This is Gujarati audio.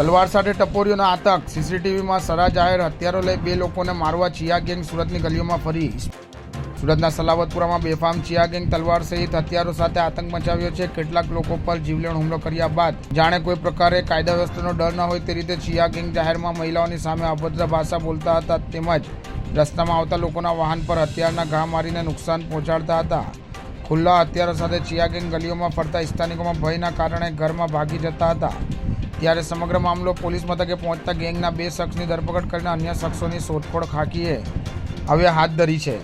તલવાર સાથે ટપોરીઓનો આતંક. સીસીટીવીમાં સરા જાહેર હથિયારો લઈ બે લોકોને મારવા ચિયા ગેંગ સુરતની ગલીઓમાં ફરી. સુરતના સલાવતપુરામાં બેફામ ચિયા ગેંગ તલવાર સહિત હથિયારો સાથે આતંક મચાવ્યો છે. કેટલાક લોકો પર જીવલેણ હુમલો કર્યા બાદ. જાણે કોઈ પ્રકારે કાયદા વ્યવસ્થાનો ડર ન હોય તે રીતે ચિયા ગેંગ જાહેરમાં મહિલાઓની સામે અભદ્ર ભાષા બોલતા હતા તેમજ રસ્તામાં આવતા લોકોના વાહન પર હથિયારના ઘા મારીને નુકસાન પહોંચાડતા હતા. ખુલ્લા હથિયારો સાથે ચિયા ગેંગ ગલીઓમાં ફરતા સ્થાનિકોમાં ભયના કારણે ઘરમાં ભાગી જતા હતા. ત્યારે સમગ્ર મામલો પોલીસ મથકે પહોંચતા ગેંગના બે શખ્સની ધરપકડ કરીને અન્ય શખ્સોની શોધખોળ ખાકીએ હવે હાથ ધરી છે.